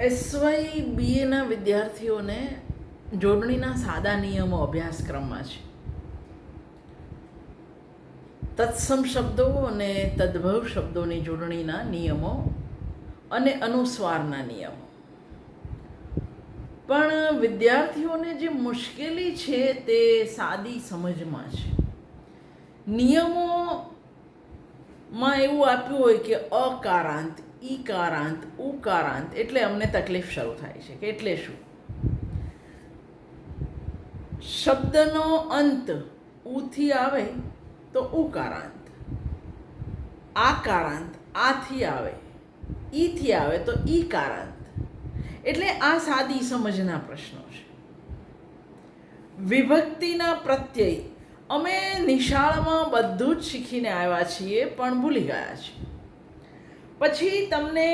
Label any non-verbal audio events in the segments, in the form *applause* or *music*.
SY બીએના વિદ્યાર્થીઓને જોડણીના સાદા નિયમો અભ્યાસક્રમમાં છે. તત્સમ શબ્દો અને તદ્ભવ શબ્દોની જોડણીના નિયમો અને અનુસ્વારના નિયમો. પણ વિદ્યાર્થીઓને જે મુશ્કેલી છે તે સાદી સમજમાં છે. નિયમોમાં એવું આપ્યું હોય કે અકારાંત ઈકારાંત ઉકારાંત એટલે અમને તકલીફ શરૂ થાય છે, કે એટલે શું? શબ્દનો અંત ઉથી આવે તો ઉકારાંત આકારાંત આથી આવે, ઈથી આવે તો ઈકારાંત એટલે આ સાદી સમજના પ્રશ્નો છે. વિભક્તિના પ્રત્યય, અમે નિશાળમાં બધું જ શીખીને આવ્યા છીએ, પણ ભૂલી ગયા છીએ. પછી તમને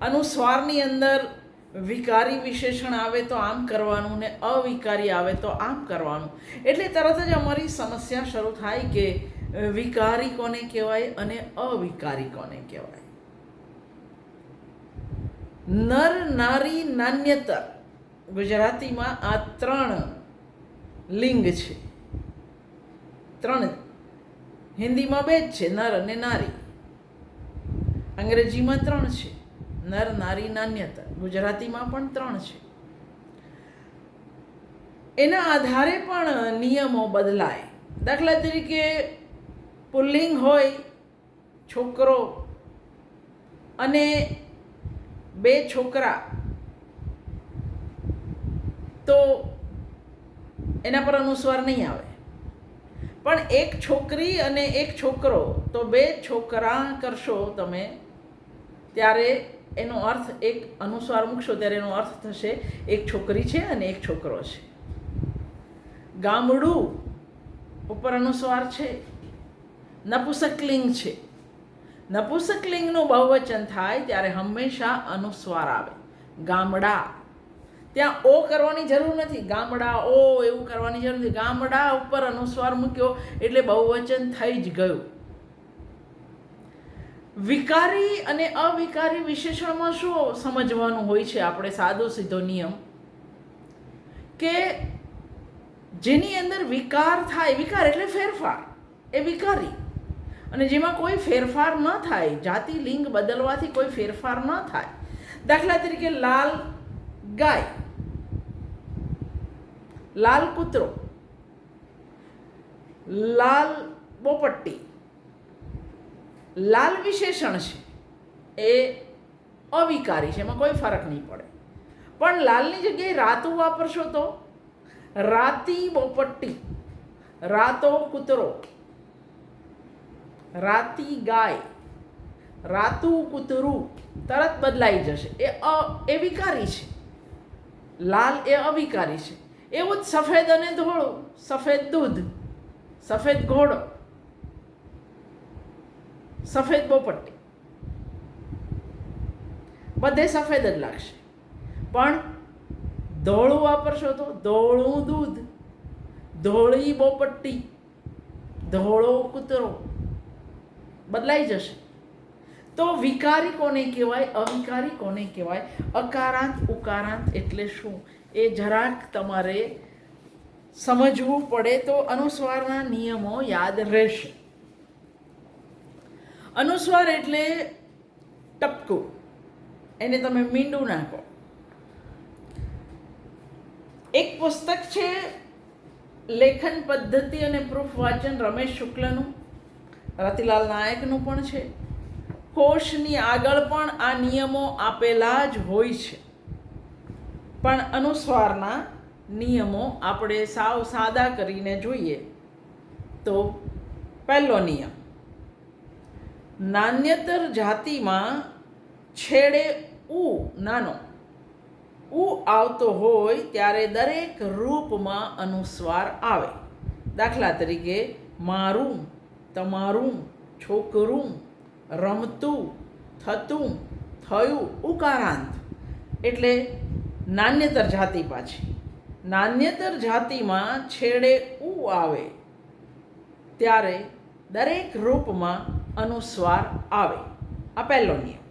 અનુસ્વારની અંદર વિકારી વિશેષણ આવે તો આમ કરવાનું ને અવિકારી આવે તો આમ કરવાનું. એટલે તરત જ અમારી સમસ્યા શરૂ થાય કે વિકારી કોને કહેવાય અને અવિકારી કોને કહેવાય. નર નારી નાન્યતર. ગુજરાતીમાં આ ત્રણ લિંગ છે. ત્રણ. હિન્દીમાં બે જ છે, નર અને નારી. અંગ્રેજીમાં ત્રણ છે. નર, નારી નાન્યતા ગુજરાતીમાં પણ ત્રણ છે. એના આધારે પણ નિયમો બદલાય. દાખલા તરીકે, પુલ્લિંગ હોય છોકરો અને બે છોકરા, તો એના પર અનુસ્વાર નહીં આવે. પણ એક છોકરી અને એક છોકરો, તો બે છોકરા કરશો તમે ત્યારે એનો અર્થ એક અનુસ્વાર મૂકશો, ત્યારે એનો અર્થ થશે એક છોકરી છે અને એક છોકરો છે. ગામડું ઉપર અનુસ્વાર છે, નપુસકલિંગ છે. નપુસકલિંગનું બહુવચન થાય ત્યારે હંમેશા અનુસ્વાર આવે. ગામડા. ત્યાં ઓ કરવાની જરૂર નથી. ગામડા, ઓ, એવું કરવાની જરૂર નથી. ગામડા ઉપર અનુસ્વાર મૂક્યો એટલે બહુવચન થઈ જ ગયું. વિકારી અને અવિકારી વિશેષણમાં શું સમજવાનું હોય છે? આપણે સાદો સીધો નિયમ કે જેની અંદર વિકાર થાય, વિકાર એટલે ફેરફાર. એ વિકારી. અને જેમાં કોઈ ફેરફાર ન થાય, જાતિ, લિંગ બદલવાથી કોઈ ફેરફાર ન થાય. દાખલા તરીકે લાલ ગાય, લાલ કૂતરો, લાલ બોપટ્ટી લાલ વિશેષણ છે, એ અવિકારી છે, એમાં કોઈ ફરક નહીં પડે. પણ લાલની જગ્યાએ રાતું વાપરશો તો? રાતી બોપટ્ટી, રાતો કૂતરો, રાતી ગાય, રાતું કૂતરું, તરત બદલાઈ જશે. એ અ, એ વિકારી છે. લાલ એ અવિકારી છે. એવું જ સફેદ અને ધોળું, સફેદ દૂધ, સફેદ ઘોડો સફેદ બોપટ્ટી. બધે સફેદ જ લાગશે. પણ ધોળું વાપરશો તો ધોળું દૂધ, ધોળી બોપટ્ટી, ધોળો કૂતરો બદલાઈ જશે. તો વિકારી કોને કહેવાય, અવિકારી કોને કહેવાય? અકારાંત, ઉકારાંત એટલે શું? એ જરાક તમારે સમજવું પડે તો અનુસ્વારના નિયમો યાદ રહેશે. અનુસ્વાર એટલે ટપકું. એને તમે મીંડું નાખો. એક પુસ્તક છે, લેખન પદ્ધતિ અને પ્રૂફ વાંચન રમેશ શુક્લનું, રતિલાલ નાયકનું પણ છે. કોષની આગળ પણ આ નિયમો આપેલા જ હોય છે. પણ અનુસ્વારના નિયમો આપણે સાવ સાદા કરીને જોઈએ તો પહેલો નિયમ. નાન્યતર જાતિમાં છેડે ઉ નાનો. ઉ આવતો હોય ત્યારે દરેક રૂપમાં અનુસ્વાર આવે. દાખલા તરીકે, મારું, તમારું, છોકરું, રમતું, થતું, થયું, ઉકારાંત. એટલે નાન્યતર જાતિ પાછી. નાન્યતર જાતિમાં છેડે ઉ આવે. ત્યારે દરેક રૂપમાં અનુસ્વાર આવે. આ પહેલો નિયમ.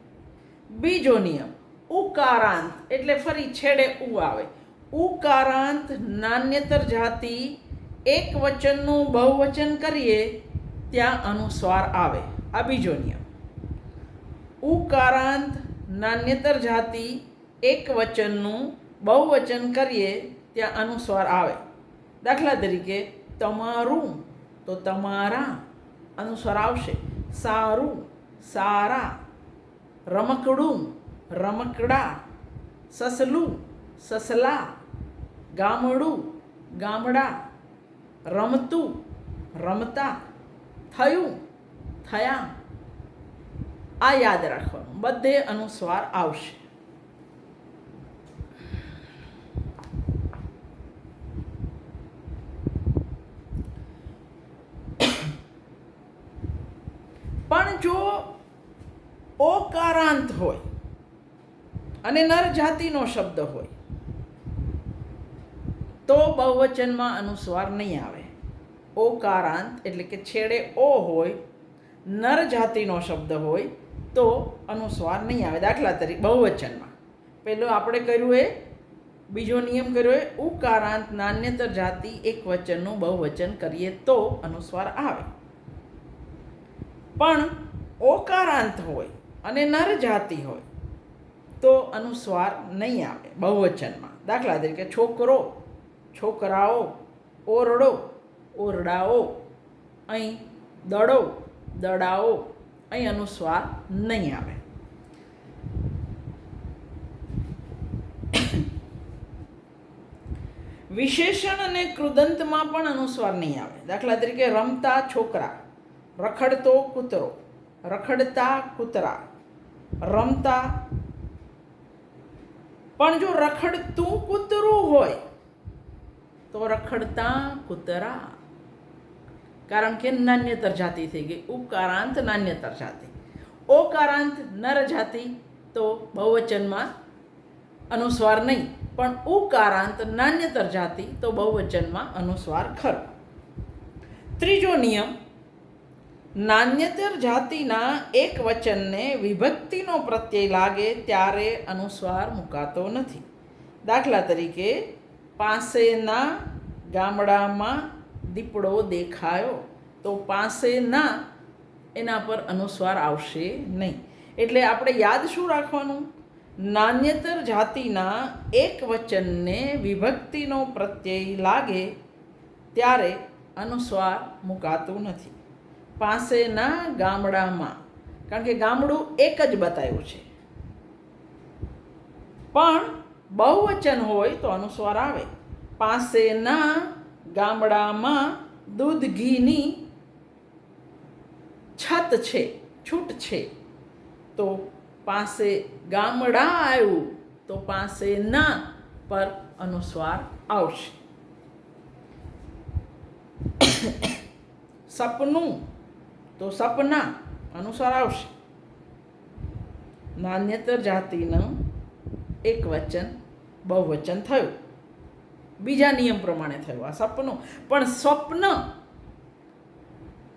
બીજો નિયમ, ઉકારાંત એટલે ફરી છેડે ઉ આવે. ઉકારાંત નાન્યતર જાતિ એક વચનનું બહુવચન કરીએ, ત્યાં અનુસ્વાર આવે. આ બીજો નિયમ. ઉકારાંત નાન્યતર જાતિ એક વચનનું બહુવચન કરીએ, ત્યાં અનુસ્વાર આવે. દાખલા તરીકે, તમારું, તો તમારા અનુસ્વાર આવશે. સારું, સારા, રમકડું, રમકડા, સસલું, સસલા, ગામડું, ગામડા, રમતું, રમતા, થયું, થયા. આ યાદ રાખવાનું. બધે અનુસ્વાર આવશે પણ જો ઓકારાંત હોય અને નર જાતિનો શબ્દ હોય, તો બહુવચનમાં અનુસ્વાર નહીં આવે. ઓકારાંત એટલે કે છેડે ઓ હોય નર જાતિનો શબ્દ હોય, તો અનુસ્વાર નહીં આવે. દાખલા તરીકે બહુવચનમાં. પહેલો આપણે કર્યું એ, બીજો નિયમ કર્યો એ, ઉકારાંત નાન્યતર જાતિ એક વચનનું બહુવચન કરીએ તો અનુસ્વાર આવે. પણ ઓકારાંત હોય અને નર જાતિ હોય, તો અનુસ્વાર નહીં આવે બહુવચનમાં. દાખલા તરીકે છોકરો, છોકરાઓ, ઓરડો, ઓરડાઓ, અહીં દડો, દડાઓ, અહીં અનુસ્વાર નહીં આવે. વિશેષણ અને કૃદંતમાં પણ અનુસ્વાર નહીં આવે. દાખલા તરીકે રમતા છોકરા, રખડતો કૂતરો, રખડતા કૂતરા રમતા. પણ જો રખડતું કૂતરું હોય, તો રખડતા કૂતરા. કારણ કે નાન્યતર જાતિ થઈ ગઈ. ઉકારાંત નાન્યતર જાતિ. ઓકારાંત નર જાતિ તો બહુવચનમાં અનુસ્વાર નહીં. પણ ઉકારાંત નાન્યતર જાતિ તો બહુવચનમાં અનુસ્વાર ખરો. ત્રીજો નિયમ નાન્યતર જાતિના એક વચનને વિભક્તિનો પ્રત્યય લાગે ત્યારે અનુસ્વાર મુકાતો નથી. દાખલા તરીકે, પાસેના ગામડામાં દીપડો દેખાયો, તો પાસેના એના પર અનુસ્વાર આવશે નહીં. એટલે આપણે યાદ શું રાખવાનું? નાન્યતર જાતિના એક વચનને વિભક્તિનો પ્રત્યય લાગે ત્યારે અનુસ્વાર મુકાતું નથી. પાસેના ગામડામાં. કારણ કે ગામડું એક જ બતાવ્યું છે. પણ બહુવચન હોય તો અનુસ્વાર આવે. પાસેના ગામડામાં દૂધ ઘીની છત છે, છૂટ છે. તો પાસે ગામડા આવ્યું તો પાસે ના પર અનુસ્વાર આવશે. *coughs* સપનું તો સપના અનુસાર આવશે. નાન્યતર જાતિનું એક વચન, બહુવચન થયું. બીજા નિયમ પ્રમાણે થયું આ સપનું. પણ સ્વપ્ન,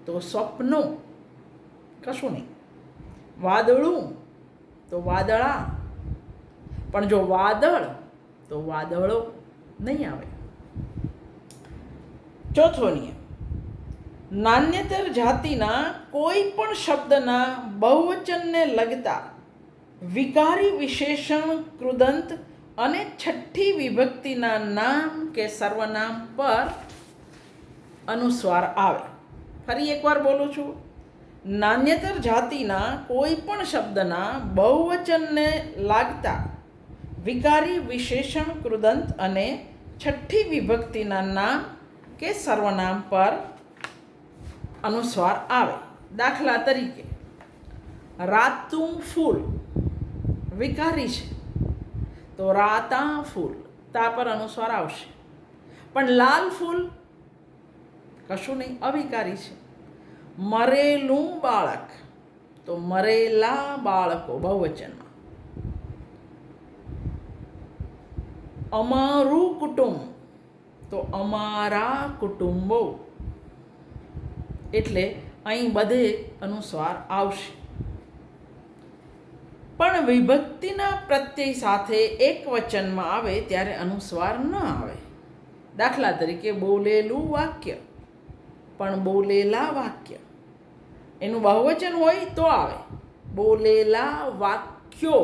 તો સ્વપ્નો કશું નહીં. વાદળું, તો વાદળા. પણ જો વાદળ, તો વાદળો નહીં આવે. ચોથો નિયમ. નાન્યતર જાતિના કોઈ પણ શબ્દના બહુવચનને લગતા વિકારી વિશેષણ કૃદંત અને છઠ્ઠી વિભક્તિના નામ કે સર્વનામ પર અનુસ્વાર આવે. ફરી એકવાર બોલું છું. નાન્યતર જાતિના કોઈ પણ શબ્દના બહુવચનને લાગતા વિકારી વિશેષણ કૃદંત અને છઠ્ઠી વિભક્તિના નામ કે સર્વનામ પર અનુસ્વાર આવે. દાખલા તરીકે રાતું ફૂલ વિકારી છે. તો રાતા ફૂલ, તા પર અનુસ્વાર આવશે. પણ લાલ ફૂલ કશું નહીં, અવિકારી છે. મરેલું બાળક, તો મરેલા બાળકો બહુવચનમાં. અમારું કુટુંબ, તો અમારા કુટુંબો એટલે અહીં બધે અનુસ્વાર આવશે. પણ વિભક્તિના પ્રત્યય સાથે એક વચનમાં આવે ત્યારે અનુસ્વાર ન આવે. દાખલા તરીકે બોલેલું વાક્ય, પણ બોલેલા વાક્ય. એનું બહુવચન હોય તો આવે. બોલેલા વાક્યો.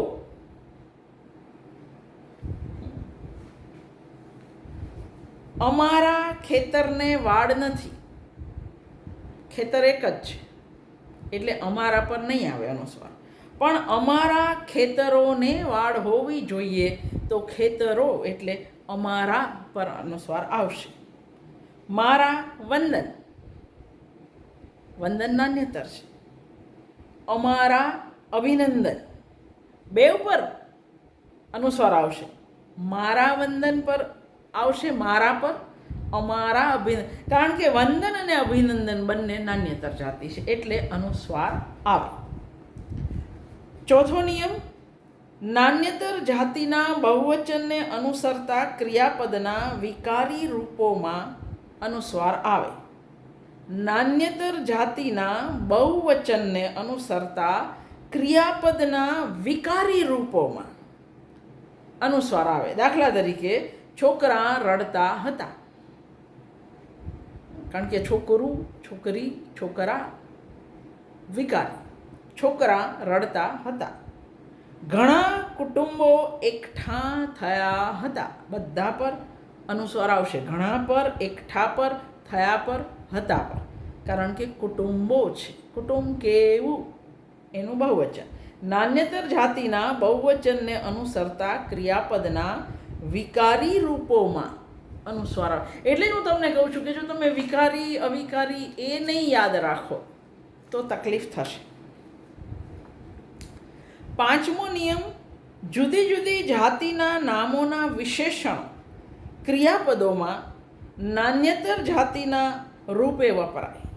અમારા ખેતરને વાડ નથી. ખેતર એક જ છે. એટલે અમારા પર નહીં આવે અનુસ્વાર પણ અમારા ખેતરોને વાડ હોવી જોઈએ તો ખેતરો એટલે અમારા પર અનુસ્વાર આવશે. મારા વંદન. વંદન નાન્યતર છે. અમારા અભિનંદન. બે ઉપર અનુસ્વાર આવશે. મારા વંદન પર આવશે, મારા પર? અમારા અભિનંદન કારણ કે વંદન અને અભિનંદન બંને નાન્યતર જાતિ છે. એટલે અનુસ્વાર આવે. ચોથો નિયમ, નાન્યતર જાતિના બહુવચનને અનુસરતા ક્રિયાપદના વિકારી રૂપોમાં અનુસ્વાર આવે. નાન્યતર જાતિના બહુવચનને અનુસરતા ક્રિયાપદના વિકારી રૂપોમાં અનુસ્વાર આવે. દાખલા તરીકે, છોકરા રડતા હતા. કારણ કે છોકરું, છોકરી, છોકરા વિકારી, છોકરા રડતા હતા. ઘણા કુટુંબો એકઠા થયા હતા. બધા પર અનુસ્વાર આવશે. ઘણા પર એકઠા પર થયા પર હતા પર કારણ કે કુટુંબો છે. કુટુંબ કેવું? એનું બહુવચન. નાન્યતર જાતિના બહુવચનને અનુસરતા ક્રિયાપદના વિકારી રૂપોમાં અનુસ્વાર એટલે હું તમને કહું છું કે જો તમે વિકારી, અવિકારી એ નહીં યાદ રાખો, તો તકલીફ થશે. પાંચમો નિયમ, જુદી જુદી જાતિના નામોના વિશેષણ ક્રિયાપદોમાં નાન્યતર જાતિના રૂપે વપરાય.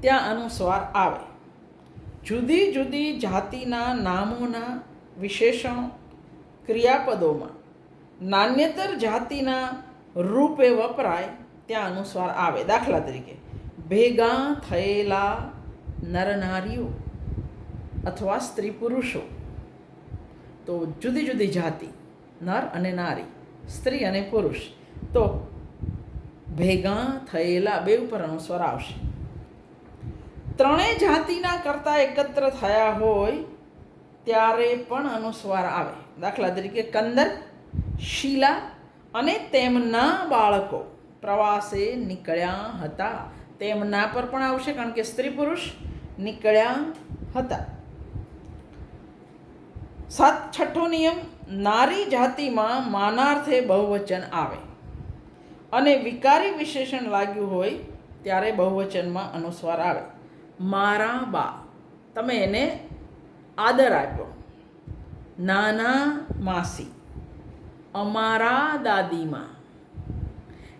ત્યાં અનુસ્વાર આવે. જુદી જુદી જાતિના નામોના વિશેષણો ક્રિયાપદોમાં નાન્યતર જાતિના રૂપે વપરાય ત્યાં અનુસ્વાર આવે. દાખલા તરીકે, ભેગા થયેલા નરનારીઓ અથવા સ્ત્રી પુરુષો. તો જુદી જુદી જાતિ, નર અને નારી, સ્ત્રી અને પુરુષ. તો ભેગા થયેલા બે ઉપર અનુસ્વાર આવશે. ત્રણેય જાતિના કરતાં એકત્ર થયા હોય ત્યારે પણ અનુસ્વાર આવે. દાખલા તરીકે કંદર શીલા અને તેમના બાળકો પ્રવાસે નીકળ્યા હતા. તેમના પર પણ આવશે, કારણ કે સ્ત્રી પુરુષ નીકળ્યા હતા. સાત છઠ્ઠો નિયમ, નારી જાતિમાં માનાર્થે બહુવચન આવે. અને વિકારી વિશેષણ લાગ્યું હોય, ત્યારે બહુવચનમાં અનુસ્વાર આવે. મારા બા, તમે એને આદર આપ્યો. નાના માસી અમારા દાદીમાં.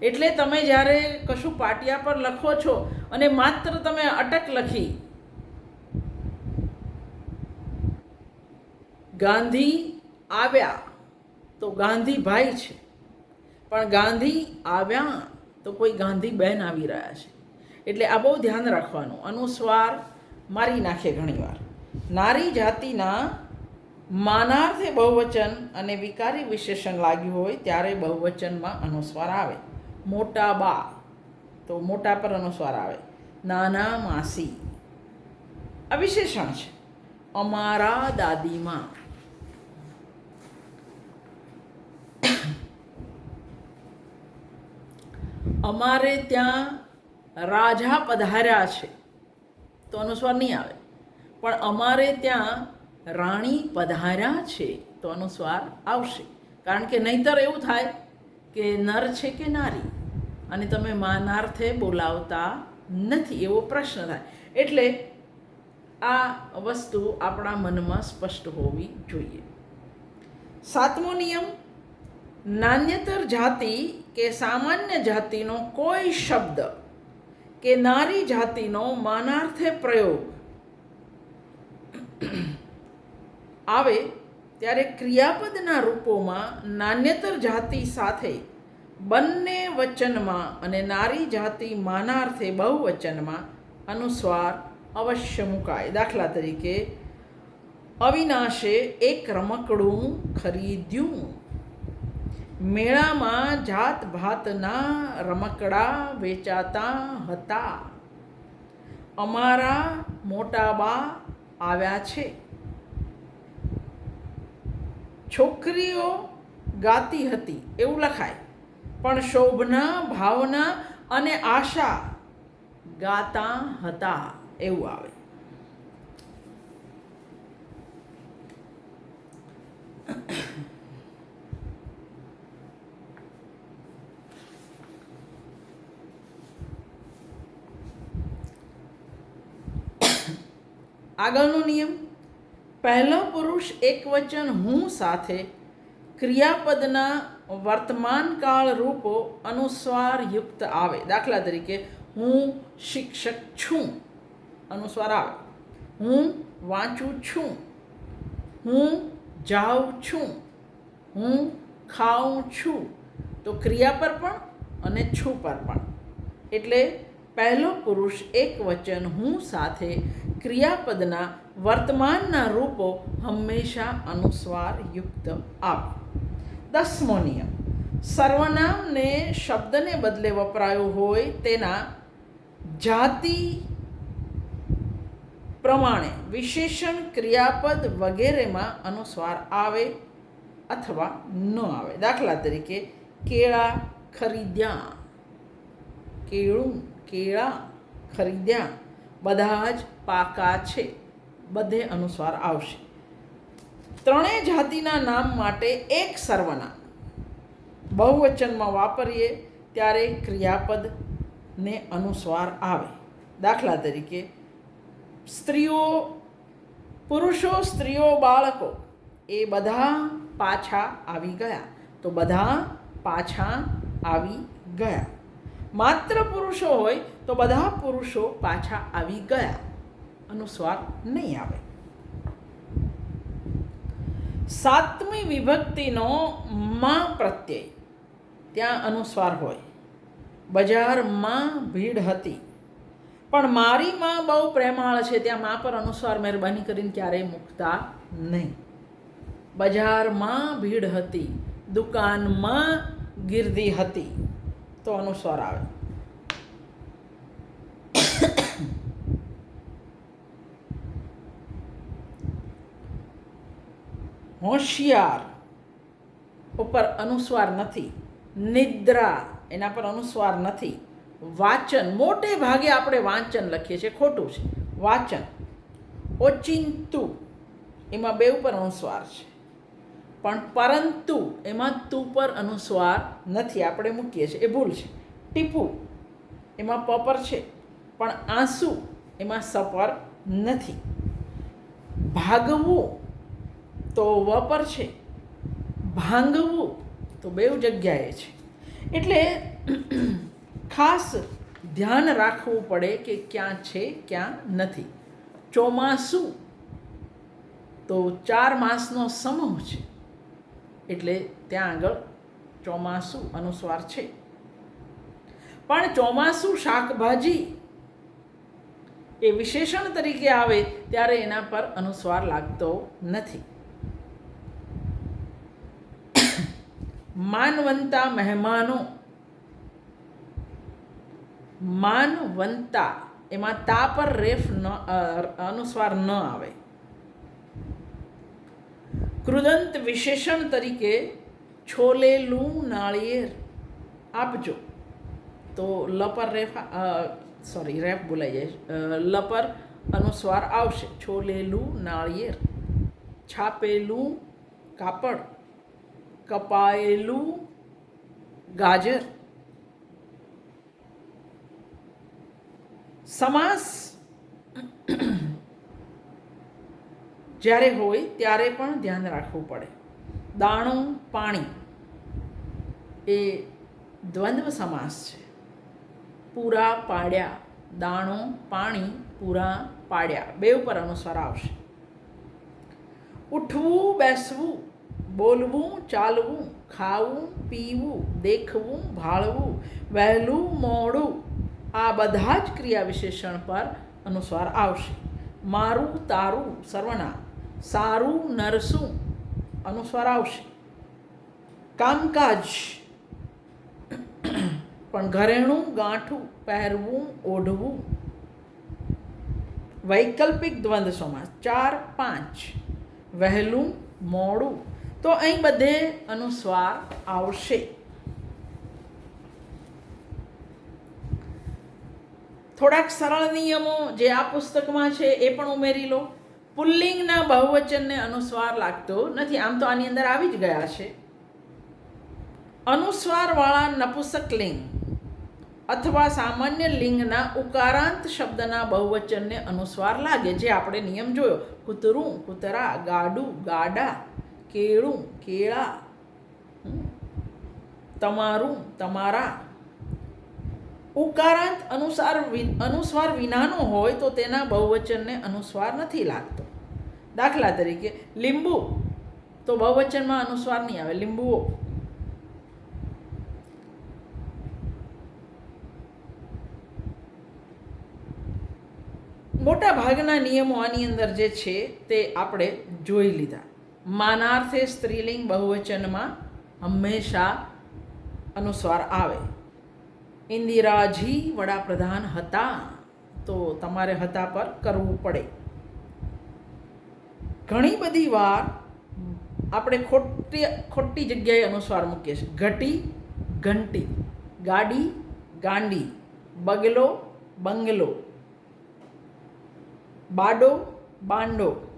એટલે તમે જ્યારે કશું પાટિયા પર લખો છો અને માત્ર તમે અટક લખી, ગાંધી આવ્યા તો ગાંધીભાઈ છે. પણ ગાંધી આવ્યા તો કોઈ ગાંધી બહેન આવી રહ્યા છે. એટલે આ બહુ ધ્યાન રાખવાનું. અનુસ્વાર મારી નાખે ઘણીવાર. નારી જાતિના માનાર્થે બહુવચન અને વિકારી વિશેષણ લાગ્યું હોય ત્યારે બહુવચનમાં અનુસ્વાર આવે. મોટા બા તો મોટા પર અનુસ્વાર આવે. નાના માસી. આ વિશેષણ છે. અમારા દાદીમાં. અમારે ત્યાં રાજા પધાર્યા છે. તો અનુસ્વાર નહીં આવે. પણ અમારે ત્યાં રાણી પધાર્યા છે, તો અનુસ્વાર આવશે. કારણ કે નહીતર એવું થાય કે નર છે કે નારી? અને તમે માનાર્થે બોલાવતા નથી, એવો પ્રશ્ન થાય. એટલે આ વસ્તુ આપણા મનમાં સ્પષ્ટ હોવી જોઈએ. સાતમો નિયમ, નાન્યતર જાતિ કે સામાન્ય જાતિનો કોઈ શબ્દ કે નારી જાતિનો માનાર્થે પ્રયોગ આવે ત્યારે ક્રિયાપદના રૂપોમાં નાન્યતર જાતિ સાથે બંને વચનમાં અને નારી જાતિ માનાર્થે બહુવચનમાં અનુસ્વાર અવશ્ય મુકાય. દાખલા તરીકે, અવિનાશે એક રમકડું ખરીદ્યું. મેળામાં જાત ભાતના રમકડા વેચાતા હતા. અમારા મોટાબા આવ્યા છે. છોકરીઓ ગાતી હતી, એવું લખાય. પણ શોભના, ભાવના અને આશા ગાતા હતા, એવું આવે. આગળનો નિયમ. પહેલો પુરુષ એકવચન હું સાથે ક્રિયાપદના વર્તમાનકાળ રૂપો અનુસ્વાર યુક્ત આવે. દાખલા તરીકે, હું શિક્ષક છું, અનુસ્વાર આવે. હું વાંચું છું, હું જાઉં છું, હું ખાઉં છું, તો ક્રિયા પર પણ અને છું પર પણ. એટલે પહેલો પુરુષ એક વચન હું સાથે ક્રિયાપદના વર્તમાનના રૂપો હંમેશા અનુસ્વાર યુક્ત આવે. દસમો નિયમ. સર્વનામને શબ્દને બદલે વપરાયો હોય તેના જાતિ પ્રમાણે વિશેષણ ક્રિયાપદ વગેરેમાં અનુસ્વાર આવે અથવા ન આવે. દાખલા તરીકે, કેળા ખરીદ્યા, કેળું, કેળા ખરીદ્યા, બધા જ પાકા છે. બધે અનુસ્વાર આવશે. ત્રણેય જાતિના નામ માટે એક સર્વનામ. બહુવચનમાં વાપરીએ ત્યારે ક્રિયાપદને અનુસ્વાર આવે. દાખલા તરીકે, સ્ત્રીઓ, પુરુષો, સ્ત્રીઓ, બાળકો, એ બધા પાછા આવી ગયા. તો બધા પાછા આવી ગયા. માત્ર પુરુષો હોય તો બધા પુરુષો પાછા આવી ગયા. અનુસ્વાર નહીં આવે. સાતમી વિભક્તિનો માં પ્રત્યય. ત્યાં અનુસ્વાર હોય. બજારમાં ભીડ હતી. પણ મારી માં બહુ પ્રેમાળ છે, ત્યાં માં પર અનુસ્વાર મહેરબાની કરીને ક્યારેય મૂકતા નહીં. બજારમાં ભીડ હતી, દુકાનમાં ગીર્દી હતી, તો અનુસ્વાર આવે. હોશિયાર, ઉપર અનુસ્વાર નથી. નિદ્રા, એના પર અનુસ્વાર નથી. વાચન, મોટે ભાગે આપણે વાંચન લખીએ છીએ, ખોટું છે. વાચન, ઓચિંતુ, એમાં બે ઉપર અનુસ્વાર છે. પણ પરંતુ એમાં તું પર અનુસ્વાર નથી, આપણે મૂકીએ છીએ. એ ભૂલ છે. ટીપુ, એમાં પ છે. પણ આંસુ, એમાં સપર નથી. ભાગવું તો વ પર છે. ભાંગવું તો બે જગ્યાએ છે. એટલે ખાસ ધ્યાન રાખવું પડે કે ક્યાં છે, ક્યાં નથી. ચોમાસું તો ચાર માસનો સમૂહ છે. એટલે ત્યાં આગળ ચોમાસું અનુસ્વાર છે. પણ ચોમાસું શાકભાજી એ વિશેષણ તરીકે આવે, ત્યારે એના પર અનુસ્વાર લાગતો નથી. માનવંતા મહેમાનો. માનવંતા, એમાં તા પર રેફ ન અનુસ્વાર ન આવે. કૃદંત વિશેષણ તરીકે છોલેલું નાળિયેર આપજો. તો લ પર રેફ સોરી, રેફ બોલાઈ જાય. લ પર અનુસ્વાર આવશે. છોલેલું નાળિયેર. છાપેલું કાપડ. કપાયેલું ગાજર. સમાસ જ્યારે હોય ત્યારે પણ ધ્યાન રાખવું પડે. દાણું, પાણી એ દ્વંદ્વ સમાસ છે. પૂરા પાડ્યા, દાણો, પાણી પૂરા પાડ્યા, બે ઉપર અનુસ્વાર આવશે. ઉઠવું, બેસવું બોલવું ચાલવું ખાવું પીવું દેખવું ભાળવું વહેલું મોડું આ બધા જ ક્રિયા વિશેષણ પર અનુસ્વાર આવશે. મારું, તારું સર્વનામ સારું, નરસું અનુસ્વાર આવશે. કામકાજ. પણ ઘરેણું, ગાંઠું, પહેરવું, ઓઢવું. વૈકલ્પિક દ્વંદ્વ સમાસ. ચાર, પાંચ. વહેલું, મોડું. તો અહીં બધે અનુસ્વાર આવશે. થોડાક સરળ નિયમો જે આ પુસ્તકમાં છે એ પણ ઉમેરી લો. પુલ્લિંગના બહુવચનને અનુસ્વાર લાગતો નથી. આમ તો આની અંદર આવી જ ગયા છે. અનુસ્વારવાળા નપુસક લિંગ અથવા સામાન્ય લિંગના ઉકારાંત શબ્દના બહુવચનને અનુસ્વાર લાગે, જે આપણે નિયમ જોયો. કૂતરું, કૂતરા, ગાડું, ગાડા કેળું, કેળા તમારું, તમારા. ઉકારાંત અનુસાર અનુસ્વાર વિનાનો હોય તો તેના બહુવચનને અનુસ્વાર નથી લાગતો. દાખલા તરીકે, લીંબુ, તો બહુવચનમાં અનુસ્વાર નહીં આવે, લીંબુઓ. મોટા ભાગના નિયમો આની અંદર જે છે તે આપણે જોઈ લીધા. માનાર્થે સ્ત્રીલિંગ બહુવચનમાં હંમેશા અનુસ્વાર આવે. ઇન્દિરાજી વડાપ્રધાન હતા તો તમારે હતા પર કરવું પડે. ઘણી બધી વાર આપણે ખોટી ખોટી જગ્યાએ અનુસ્વાર મૂકીએ છીએ. ઘટી, ઘંટી, ગાડી, ગાંડી, બગલો, બંગલો, બાડો, બાંડો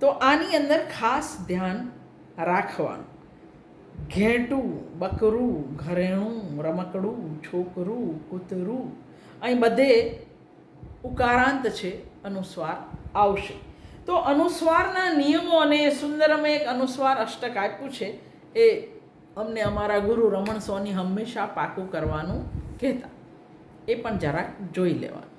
તો આની અંદર ખાસ ધ્યાન રાખવાનું. ઘેટું, બકરું, ઘરેણું, રમકડું, છોકરું, કૂતરું, અહીં બધે ઉકારાંત છે, અનુસ્વાર આવશે. તો અનુસ્વારના નિયમો અને સુંદરમે એક અનુસ્વાર અષ્ટક આપ્યું છે, એ અમને અમારા ગુરુ રમણ સોની હંમેશા પાકું કરવાનું કહેતા. એ પણ જરાક જોઈ લેવાનું.